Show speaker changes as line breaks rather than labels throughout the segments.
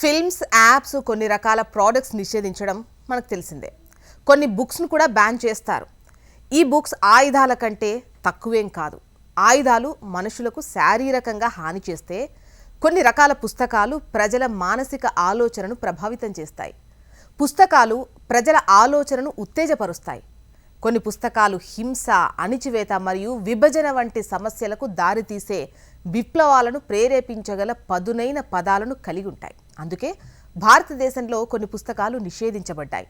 Films apps కొన్ని రకాల products నిషేధించడం మనకు తెలిసిందే. కొన్ని బుక్స్ను కూడా బ్యాన్ చేస్తారు. ఈ బుక్స్ ఆయుధాల కంటే తక్కువేం కాదు. ఆయుధాలు మనుషులకు శారీరకంగా హాని చేస్తే కొన్ని రకాల పుస్తకాలు ప్రజల మానసిక ఆలోచనను ప్రభావితం చేస్తాయి. పుస్తకాలు ప్రజల ఆలోచనను ఉత్తేజపరుస్తాయి. కొన్ని పుస్తకాలు హింస అణిచివేత మరియు విభజన వంటి సమస్యలకు దారితీసే విప్లవాలను ప్రేరేపించగల పదునైన పదాలను కలిగి ఉంటాయి. అందుకే భారతదేశంలో కొన్ని పుస్తకాలు నిషేధించబడ్డాయి.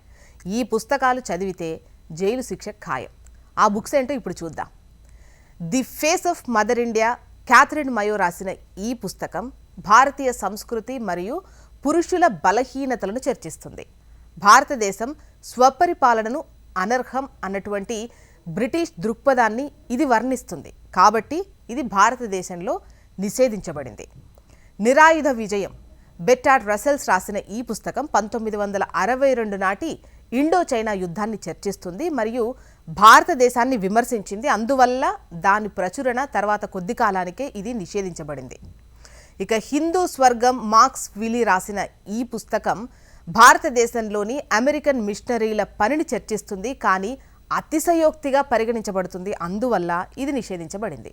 ఈ పుస్తకాలు చదివితే జైలు శిక్ష ఖాయం. ఆ బుక్స్ ఏంటో ఇప్పుడు చూద్దాం. The face of mother India Katherine Mayo రాసిన ఈ పుస్తకం భారతీయ సంస్కృతి మరియు పురుషుల బలహీనతలను చర్చిస్తుంది. భారతదేశం స్వపరిపాలనను అనర్హం అన్నటువంటి బ్రిటిష్ దృక్పథాన్ని ఇది వర్ణిస్తుంది. కాబట్టి ఇది భారతదేశంలో నిషేధించబడింది. నిరాయుధ విజయం బెట్టాడ్ రసెల్స్ రాసిన ఈ పుస్తకం పంతొమ్మిది వందల అరవై రెండు నాటి ఇండో చైనా యుద్ధాన్ని చర్చిస్తుంది మరియు భారతదేశాన్ని విమర్శించింది. అందువల్ల దాని ప్రచురణ తర్వాత కొద్ది కాలానికే ఇది నిషేధించబడింది. ఇక హిందూ స్వర్గం మార్క్స్ విలీ రాసిన ఈ పుస్తకం భారతదేశంలోని అమెరికన్ మిషనరీల పనిని చర్చిస్తుంది కానీ అతిశయోక్తిగా పరిగణించబడుతుంది. అందువల్ల ఇది నిషేధించబడింది.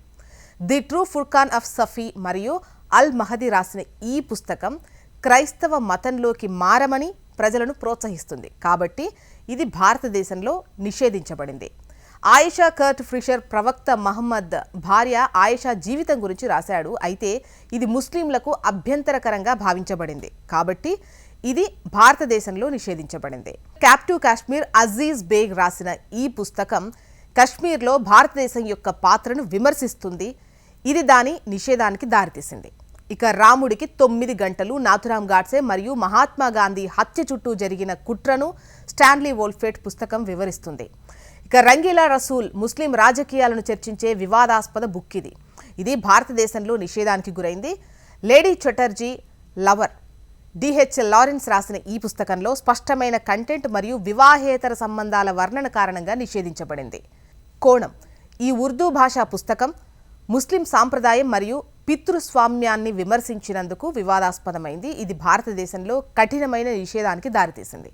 The true Furqan of Safi మరియు అల్ మహదీ రాసిన ఈ పుస్తకం క్రైస్తవ మతంలోకి మారమని ప్రజలను ప్రోత్సహిస్తుంది. కాబట్టి ఇది భారతదేశంలో నిషేధించబడింది. ఆయిషా కర్ట్ ఫ్రిషర్ ప్రవక్త మహమ్మద్ భార్య ఆయిషా జీవితం గురించి రాశాడు. అయితే ఇది ముస్లింలకు అభ్యంతరకరంగా భావించబడింది. కాబట్టి ఇది భారతదేశంలో నిషేధించబడింది. క్యాప్టివ్ కాశ్మీర్ అజీజ్ బేగ్ రాసిన ఈ పుస్తకం కశ్మీర్లో భారతదేశం యొక్క పాత్రను విమర్శిస్తుంది. ఇది దాని నిషేధానికి దారితీసింది. ఇక రాముడికి తొమ్మిది గంటలు నాథురామ్ గాడ్సే మరియు మహాత్మా గాంధీ హత్య చుట్టూ జరిగిన కుట్రను స్టాన్లీ వోల్ఫేట్ పుస్తకం వివరిస్తుంది. ఇక రంగీలా రసూల్ ముస్లిం రాజకీయాలను చర్చించే వివాదాస్పద బుక్ ఇది ఇది భారతదేశంలో నిషేధానికి గురైంది. Lady Chatterley lover DH Lawrence రాసిన ఈ పుస్తకంలో స్పష్టమైన కంటెంట్ మరియు వివాహేతర సంబంధాల వర్ణన కారణంగా నిషేధించబడింది. కోణం. ఈ ఉర్దూ భాషా పుస్తకం ముస్లిం సాంప్రదాయం మరియు పితృస్వామ్యాన్ని విమర్శించినందుకు వివాదాస్పదమైంది. ఇది భారతదేశంలో కఠినమైన నిషేధానికి దారితీసింది.